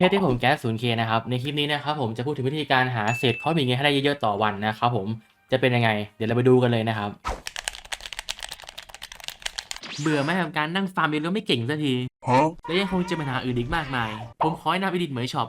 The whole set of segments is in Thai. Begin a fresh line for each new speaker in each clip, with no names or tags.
เทสที่ผมแก๊สศูนะครับ ในคลิปนี้นะครับผมจะพูดถึงวิธีการหาเศษข้อมีเงินให้ได้เยอะๆต่อวันนะครับผม จะเป็นยังไง เดี๋ยวเราไปดูกันเลยนะครับ เบื่อไหมกับการนั่งฟาร์มเองแล้วไม่เก่งสักที
Huh?
และยังคงเจอปัญหาอื่นอีกมากมาย ผมขอแนะนำอีดิทเหมยช็อป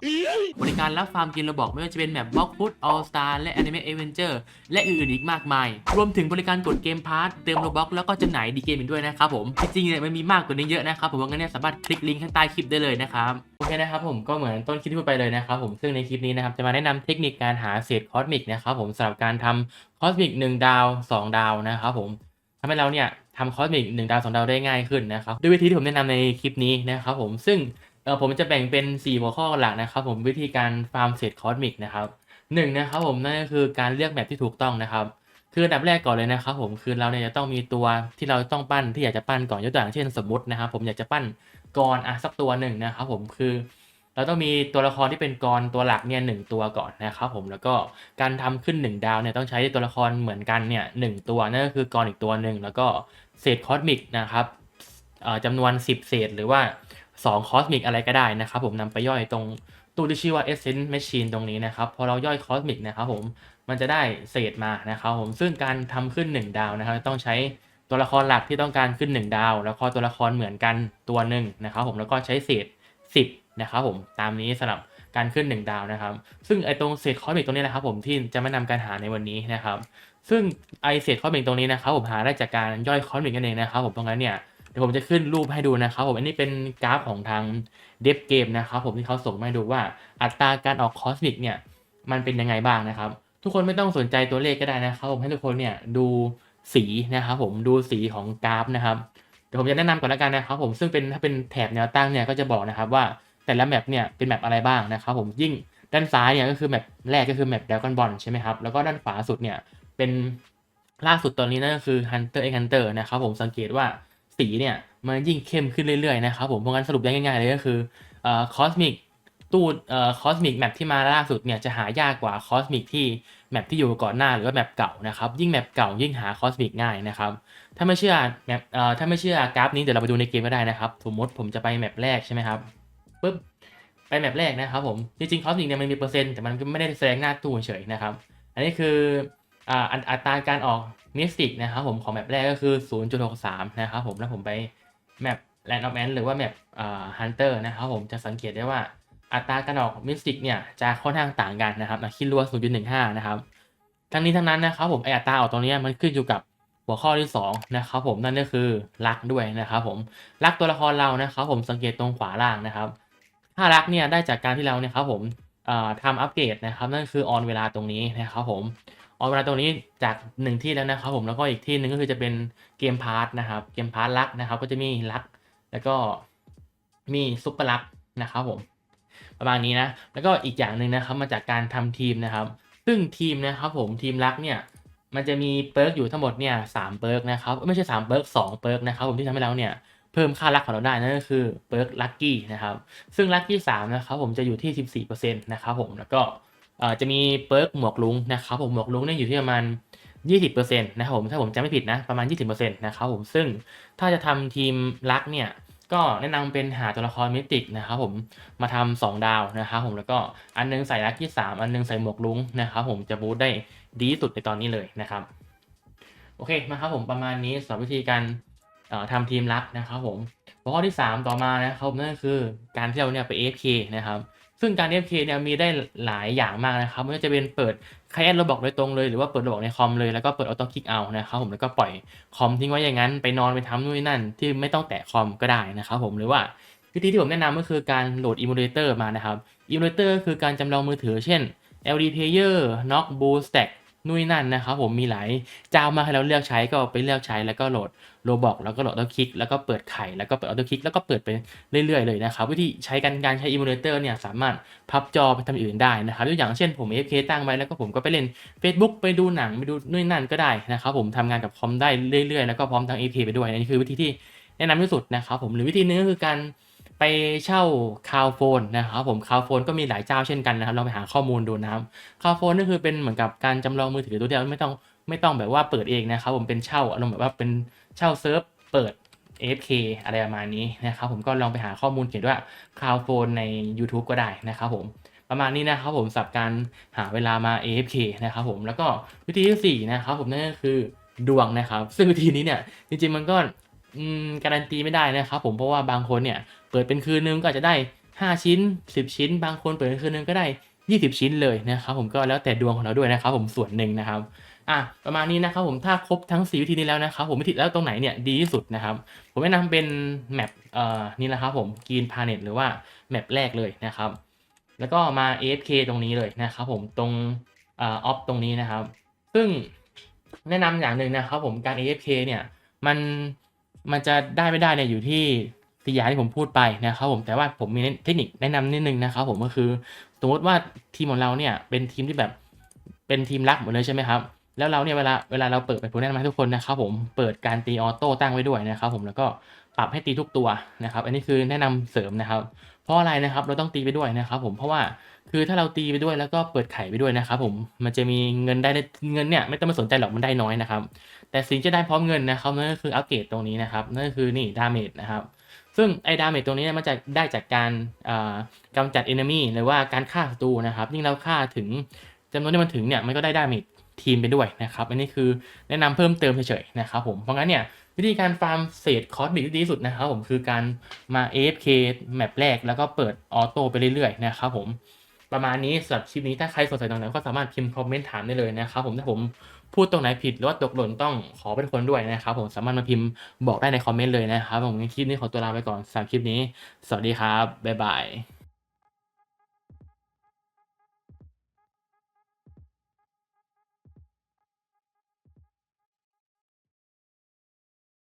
บริการรับฟาร์มกินระบอกไม่ว่าจะเป็นแบบบล็อกฟุตออลสตาร์และ Anime Adventure และอื่นๆอีกมากมาย รวมถึงบริการกดเกมพาร์ทเติมโลบ็อกแล้วก็จำหน่ายดีเกมอีกด้วยนะครับผมจริงๆเนี่ยมันมีมากกว่านี้เยอะนะครับผมว่างั้นเนี่ยสามารถคลิกลิงก์ข้างใต้คลิปได้เลยนะครับโอเคนะครับผมก็เหมือนต้นคลิปที่พูดไปเลยนะครับผมซึ่งในคลิปนี้นะครับจะมาแนะนำเทคนิคการหาเศษคอสมิกนะครับผมสำหรับการทำคอสมิก1ดาว2ดาวนะครับผมทำให้เราเนี่ย ทำคอสมิกหนึ่งดาวสองดาวได้ง่ายขึ้นนะครับด้วยวิธีที่ผมแนะนำในคลิปนี้นะครับผมซึ่งผมจะแบ่งเป็น 4 หัวข้อหลักนะครับผมวิธีการฟาร์มเศษคอสมิกนะครับหนึ่งนะครับผมนั่นก็คือการเลือกแมปที่ถูกต้องนะครับ คืออันดับแรกก่อนเลยนะครับผมคือเราเนี่ยจะต้องมีตัวที่เราต้องปั้นที่อยากจะปั้นก่อนยกตัวอย่างเช่นสมมตินะครับผมอยากจะปั้นกรอะสักตัวหนึ่งนะครับผมคือเราต้องมีตัวละครที่เป็นกรตัวหลักเนี่ยหนึ่งตัวก่อนนะครับผมแล้วก็การทำขึ้น 1 ดาวเนี่ยต้องใช้ตัวละครเหมือนกันเนี่ยหนึ่งตัวนั่นก็คือกรอีกตัวหนึ่งแล้วก็ เศษคอสมิกนะครับจำนวน 10 เศษหรือว่า2คอสมิกอะไรก็ได้นะครับผมนำไปย่อยตรงตู้ที่ชื่อว่า Essence Machine ตรงนี้นะครับ พอเราย่อยคอสมิกนะครับผมมันจะได้เศษมานะครับผมซึ่งการทำขึ้น 1 ดาวนะครับ ต้องใช้ตัวละครหลักที่ต้องการขึ้น 1 ดาว แล้วก็ตัวละครเหมือนกันตัวหนึ่งนะครับผมแล้วก็ใช้เศษ 10นะครับผมตามนี้สำหรับการขึ้น 1 ดาวนะครับ ซึ่งไอตรงเศษคอสมิกตรงนี้แหละครับผมที่จะไม่นำการหาในวันนี้นะครับ ซึ่งไอเศษคอสมิกตรงนี้นะครับผมหาได้จากการย่อยคอสมิกนั่นเองนะครับผมตรงนั้นเนี่ยเดี๋ยวผมจะขึ้นรูปให้ดูนะครับผมอันนี้เป็นกราฟของทางเดฟเกมนะครับผมที่เขาส่งมาให้ดูว่าอัตราการออกคอสมิกเนี่ยมันเป็นยังไงบ้างนะครับ ทุกคนไม่ต้องสนใจตัวเลขก็ได้นะครับผมให้ทุกคนเนี่ยดูสีนะครับผมดูสีของกราฟนะครับเดี๋ยวผมจะแนะนำก่อนล้วกันนะครับผมซึ่งเป็นถ้าเป็นแถบแนวตั้งเนี่ยก็จะบอกนะครับว่าแต่ละแมปเนี่ยเป็นแมปอะไรบ้างนะครับผมยิ่งด้านซ้ายเนี่ยก็คือแมปแรกก็คือแมปด a กอนบอลใช่ไหมครับแล้วก็ด้านขวาสุดเนี่ย เป็นล่าสุดตอนนี้นั่นก็คือ Hunter x Hunter นะครับผมสังเกตว่าสีเนี่ยมันยิ่งเข้มขึ้นเรื่อยๆนะครับผมเพราะงั้นสรุปได้ง่ายๆเลยก็คือเอ่อคอสมิกตู้เอ่อคอสมิกแมปที่มาล่าสุดเนี่ยจะหายากกว่าคอสมิกที่แมปที่อยู่ก่อนหน้าหรือว่าแมปเก่านะครับยิ่งแมปเก่ายิ่งหาคอสมิกง่ายนะครับถ้าไม่เชื่อแมปเอ่อถ้าไม่เชื่อกราฟนี้เดี๋ยวเราไปดูในเกมก็ได้นะครับสมมติผมจะไปแมปแรกใช่ไหมครับปุ๊บไปแมปแรกนะครับผมจริงๆคอสมิกเนี่ยมันมีเปอร์เซ็นต์แต่มันก็ไม่ได้แสดงหน้าตู้เฉยนะครับอันนี้คือ อ่าอัอตราการออกมิสติกนะครับผมของแมปแรกก็คือ 0.63 นะครับผมแล้วผมไปแมปแลนด์ออฟแอนหรือว่าแมปฮันเตอร์นะครับผมจะสังเกตได้ว่าอัตราการออกมิสติกเนี่ยจะค่อนข้างต่างกันนะครับนะคิดรัว0.15 นะครับ ทั้งนี้ทั้งนั้นนะครับผมไออัตราออกตรงนี้มันขึ้นอยู่กับหัวข้อที่2นะครับผมนั่นก็คือรักด้วยนะครับผมรักตัวละครเรานะครับผมสังเกตตรงขวาล่างนะครับ ถ้ารักเนี่ยได้จากการที่เราเนี่ยครับผมทำอัปเกรดนะครับนั่นคือออนเวลาตรงนี้นะครับผม ออนเวลาตรงนี้จากหนึ่งที่แล้วนะครับผมแล้วก็อีกที่หนึ่งก็คือจะเป็นเกมพาร์ทนะครับเกมพาร์ทรักนะครับ ก็จะมีรัก แล้วก็มีซุปเปอร์รักนะครับผมประมาณนี้นะ แล้วก็อีกอย่างหนึ่งนะครับมาจากการทำทีมนะครับ ซึ่งทีมนะครับผมทีมรักเนี่ยมันจะมีเปิร์กอยู่ทั้งหมดเนี่ยสามเปิร์กนะครับไม่ใช่สามเปิร์กสองเปิร์กนะครับผมที่ทำให้เราเนี่ยเพิ่มค่ารักของเราได้นั่นก็คือเปิร์กลัคกี้นะครับซึ่งลัคกี้สามนะครับผมจะอยู่ที่สิบสี่เปอร์เซ็นต์นะครับผมแล้วก็ จะมีเปิร์กหมวกลุงนะครับผมหมวกลุงเนี่ยอยู่ที่ประมาณยี่สิบเปอร์เซ็นต์นะครับผมถ้าผมจำไม่ผิดนะประมาณยี่สิบเปอร์เซ็นต์นะครับผมซึ่งถ้าจะทำทีมรักเนี่ยก็แนะนำเป็นหาตัวละครมิติกนะครับผมมาทำสองดาวนะครับผมแล้วก็อันนึงใส่ลัคกี้สามอันนึงใส่หมวกลุงนะครับผมจะบูทได้ดีที่สุดในตอนนี้เลยนะครับโอเคมาครับผมประมาณนี้สำหรับวิธีการทำทีมลับนะครับผมข้อที่ 3 ต่อมานะครับนั่นคือการที่เราเนี่ยไป AFK นะครับ ซึ่งการ AFK เนี่ยมีได้หลายอย่างมากนะครับไม่ว่าจะเป็นเปิดคลายแอดระบอกโดยตรงเลยหรือว่าเปิดระบอกในคอมเลยแล้วก็เปิดออโต้คลิกเอานะครับผมแล้วก็ปล่อยคอมทิ้งไว้อย่างนั้น ไปนอนไปทำนู่นนนั่น ที่ไม่ต้องแตะคอมก็ได้นะครับผมหรือว่าวิธีที่ผมแนะนำก็คือการโหลดอิมูเลเตอร์มานะครับอิมูเลเตอร์คือการจำลองมือถือเช่น LD Player Knock Boost Stack นู่นนั่นนะครับผมมีหลายเจ้ามาให้เราเลือกใช้ก็ไปเลือกใช้แล้วก็โหลดโรบอกแล้วก็โหลดออโต้คลิกแล้วก็เปิดไข่แล้วก็เปิดออโต้คลิกแล้วก็เปิดไปเรื่อยๆเลยนะครับวิธีใช้การการใช้อิมูเลเตอร์เนี่ยสามารถพับจอไปทำอย่างอื่นได้นะครับยกอย่างเช่นผม AFK ตั้งไว้แล้วก็ผมก็ไปเล่น Facebook ไปดูหนังไปดูนู่นนั่นก็ได้นะครับผมทำงานกับคอมได้เรื่อยๆ แล้วก็พร้อมทั้ง AFK ไปด้วยอันนี้คือวิธีที่แนะนำที่สุดนะครับผมหรือวิธีหนึงก็คือการ ไปเช่าคาวโฟนนะครับผมคาวโฟนก็มีหลายเจ้าเช่นกันนะครับ เราไปหาข้อมูลดูนะครับคาวโฟนก็คือเป็นเหมือนกับการจำลองมือถือตัวเดียวไม่ต้องไม่ต้องแบบว่าเปิดเองนะครับผมเป็นเช่าอารมณ์แบบว่าเป็นเช่าเซิร์ฟเปิด AFK อะไรประมาณนี้นะครับผมก็ลองไปหาข้อมูลเขียนว่า Cloud Phone ใน YouTube ก็ได้นะครับผมประมาณนี้นะครับผมสับการหาเวลามา AFK นะครับผมแล้วก็วิธีที่สี่นะครับผมนั่นก็คือดวงนะครับ ซึ่งวิธีนี้เนี่ยจริงๆมันก็การันตีไม่ได้นะครับผมเพราะว่าบางคนเนี่ย เปิดเป็นคืนนึงก็อาจจะได้ 5 ชิ้น 10 ชิ้น บางคนเปิดเป็นคืนนึงก็ได้ 20 ชิ้นเลยนะครับผมก็แล้วแต่ดวงของเราด้วยนะครับผมส่วนหนึ่งนะครับอะประมาณนี้นะครับผมถ้าครบทั้ง 4 วิธีนี้แล้วนะครับผมวิธีแล้วตรงไหนเนี่ยดีที่สุดนะครับ ผมแนะนำเป็นแมปเอ่อนี่แหละครับผมกรีนพาเน็ตหรือว่าแมปแรกเลยนะครับ แล้วก็มา AFK ตรงนี้เลยนะครับผมตรงเอออฟตรงนี้นะครับ ซึ่งแนะนำอย่างหนึ่งนะครับผมการ AFK เนี่ยมันมันจะได้ไม่ได้เนี่ยอยู่ที่ สี่อย่างที่ผมพูดไปนะครับผมแต่ว่าผมมีเทคนิคแนะนำนิดนึงนะครับผมก็คือสมมติว่าทีมของเราเนี่ยเป็นทีมที่แบบเป็นทีมรักหมดเลยใช่ไหมครับแล้วเราเนี่ยเวลาเวลาเราเปิดไปผมแนะนำให้ทุกคนนะครับผมเปิดการตีออโต้ตั้งไว้ด้วยนะครับผมแล้วก็ปรับให้ตีทุกตัวนะครับ อันนี้คือแนะนำเสริมนะครับ เพราะอะไรนะครับเราต้องตีไปด้วยนะครับ ผมเพราะว่าคือถ้าเราตีไปด้วยแล้วก็เปิดไข่ไปด้วยนะครับผมมันจะมีเงินได้เงินเนี่ยไม่ต้องมาสนใจหรอกมันได้น้อยนะครับ แต่สิ่งที่จะได้พร้อมเงินนะครับนั่นก็คืออัปเกรดตรงนี้นะครับนั่นก็คือนี่ดาเมจนะครับ ซึ่งไอ้ดาเมจตรงนี้มันจะได้จากการอ่ากำจัดเอนมีหรือว่าการฆ่าศัตรูนะครับ ยิ่งเราฆ่าถึงจำนวนที่มันถึงเนี่ยมันก็ได้ดาเมจทีมไปด้วยนะครับ อันนี้คือแนะนำเพิ่มเติมเฉยๆนะครับผม เพราะงั้นเนี่ยวิธีการฟาร์มเศษคอสบิกที่ดีที่สุดนะครับผมคือการมา AFK แมปแรกแล้วก็เปิดออโต้ไปเรื่อยๆนะครับผมประมาณนี้สำหรับคลิปนี้ถ้าใครสนใจตรงไหนก็สามารถพิมพ์คอมเมนต์ถามได้เลยนะครับผมถ้าผม พูดตรงไหนผิดหรือว่าตกหล่นต้องขอเป็นคนด้วยนะครับ ผมสามารถมาพิมพ์บอกได้ในคอมเมนต์เลยนะครับผมงั้นคลิปนี้ขอตัวลาไปก่อนสำหรับคลิปนี้ สวัสดีครับบ๊ายบาย